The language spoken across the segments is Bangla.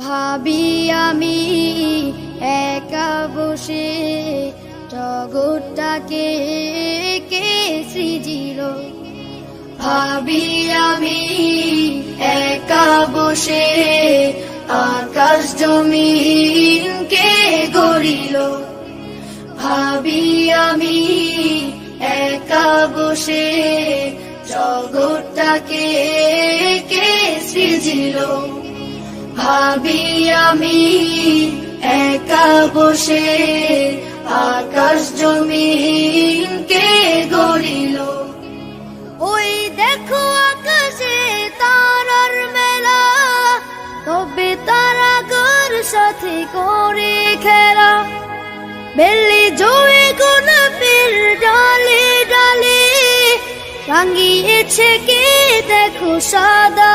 ভাবি আমি একা বসে জগৎটাকে কে সৃজিল? ভাবি আমি একা বসে আকাশ জমিন কে গড়িল? ভাবি আমি একা বসে জগৎটাকে কে সৃজিল? ভাবি আমি একা বসে আকাশ জমিন কে গড়িল। ওই দেখো আকাশে তারার মেলা, তবে তারা গর সাথে করে খেলা। বেলি জয়ে গোলাপের ডালে ডালে, রাঙিয়েছে কে দেখো সাদা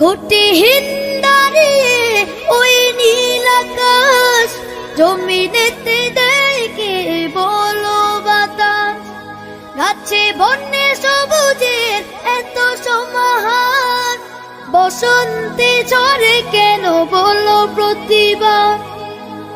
কোটি হিন্দারে ওই নীল আকাশ জমিনেতে দেখে বলো বাতাস গাছে বন্যে সবুজের এত সমাহার বসন্তে ঝরে কেন বলো প্রতিভা